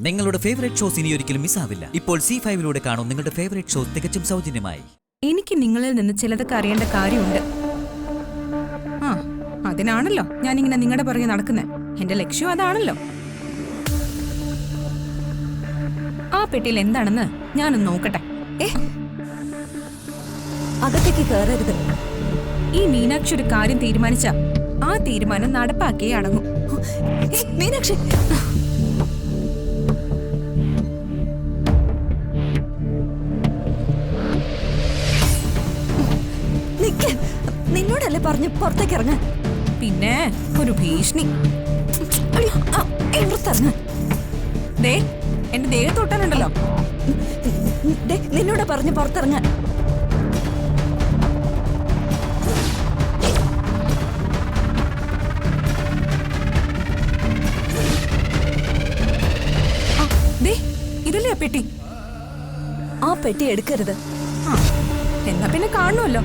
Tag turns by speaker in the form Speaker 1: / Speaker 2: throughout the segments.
Speaker 1: നിങ്ങളുടെ favourite shows ഇനി ഒരിക്കലും മിസ്സാവില്ല ഇപ്പോൾ സി ഫൈവിലൂടെ കാണും നിങ്ങളുടെ ഫേവറേറ്റ് ഷോസ് തികച്ചും സൗജന്യമായി.
Speaker 2: എനിക്ക് നിങ്ങളിൽ നിന്ന് ചിലതൊക്കെ അറിയേണ്ട കാര്യമുണ്ട്. ആ അതിനാണല്ലോ ഞാനിങ്ങനെ നിങ്ങളുടെ പുറകെ നടക്കുന്നത് എന്റെ ലക്ഷ്യം അതാണല്ലോ. ആ പെട്ടിയിൽ എന്താണെന്ന് ഞാനൊന്ന് നോക്കട്ടെ.
Speaker 3: ഏ? അകത്തേക്ക് കയറരുത്.
Speaker 2: ഈ മീനാക്ഷി ഒരു കാര്യം തീരുമാനിച്ച ആ തീരുമാനം നടപ്പാക്കിയേ അടങ്ങും.
Speaker 3: മീനാക്ഷി. നിന്നോടല്ലേ പറഞ്ഞ് പുറത്തേക്ക് ഇറങ്ങ്?
Speaker 2: പിന്നെ ഒരു ഭീഷണി.
Speaker 3: പുറത്തിറങ്ങ്.
Speaker 2: ദേ എന്റെ ദേഹത്തൊട്ടാനുണ്ടല്ലോ
Speaker 3: ദേ, നിന്നോട് പറഞ്ഞ് പുറത്തിറങ്ങാൻ
Speaker 2: ദേ ഇതല്ലേ ആ പെട്ടി?
Speaker 3: ആ പെട്ടി എടുക്കരുത്.
Speaker 2: എന്നാ പിന്നെ കാണുമല്ലോ.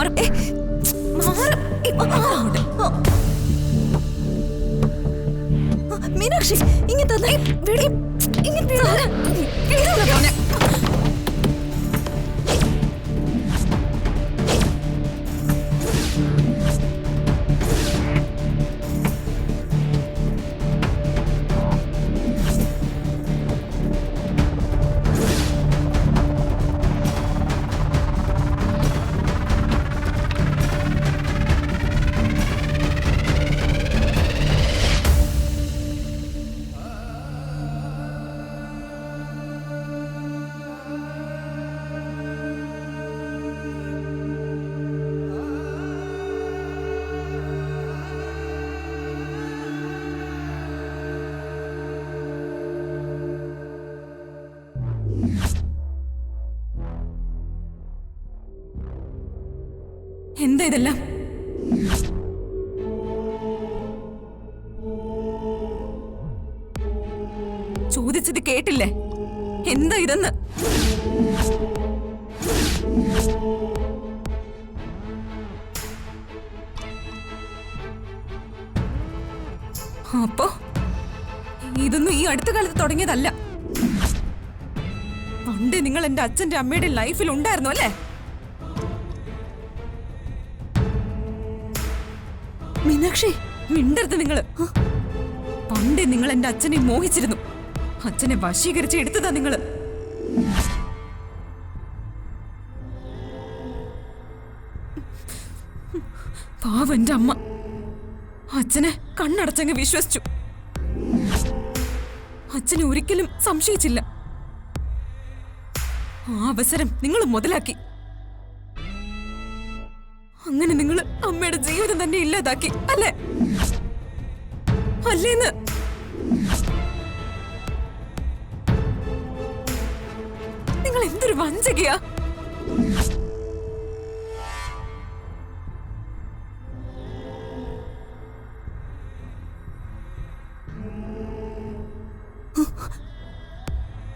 Speaker 2: മാറ്.
Speaker 3: മീനാക്ഷി ഇങ്ങനെ തന്നെ. ഇങ്ങ
Speaker 2: എന്താ ഇതെല്ലാം? ചോദിച്ചത് കേട്ടില്ലേ? എന്താ ഇതെന്ന്? അപ്പോ ഇതൊന്നും ഈ അടുത്ത കാലത്ത് തുടങ്ങിയതല്ല. പണ്ട് നിങ്ങൾ എന്റെ അച്ഛന്റെ അമ്മയുടെ ലൈഫിൽ ഉണ്ടായിരുന്നു അല്ലേ?
Speaker 3: മീനാക്ഷി
Speaker 2: മിണ്ടരുത് നിങ്ങൾ പണ്ടേ നിങ്ങൾ എന്റെ അച്ഛനെ മോഹിച്ചിരുന്നു. അച്ഛനെ വശീകരിച്ച് എടുത്തതാ നിങ്ങൾ. പാവന്റെ അമ്മ. അച്ഛനെ കണ്ണടച്ചങ്ങ് വിശ്വസിച്ചു. അച്ഛനെ ഒരിക്കലും സംശയിച്ചില്ല. ആ അവസരം നിങ്ങൾ മുതലാക്കി. അങ്ങനെ നിങ്ങൾ അമ്മയുടെ ജീവിതം തന്നെ ഇല്ലാതാക്കി അല്ലേ? അല്ലേന്ന്? നിങ്ങൾ എന്തൊരു വഞ്ചകയാ?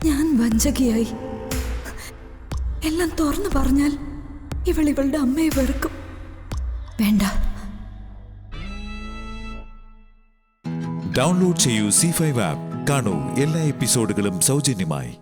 Speaker 3: ഞാൻ വഞ്ചകിയായി. എല്ലാം തുറന്നു പറഞ്ഞാൽ ഇവൾ ഇവളുടെ അമ്മയെ വെറുക്കും. വേണ്ട.
Speaker 4: ഡൗൺലോഡ് ചെയ്യൂ സി ഫൈവ് ആപ്പ് കാണൂ എല്ലാ എപ്പിസോഡുകളും സൗജന്യമായി.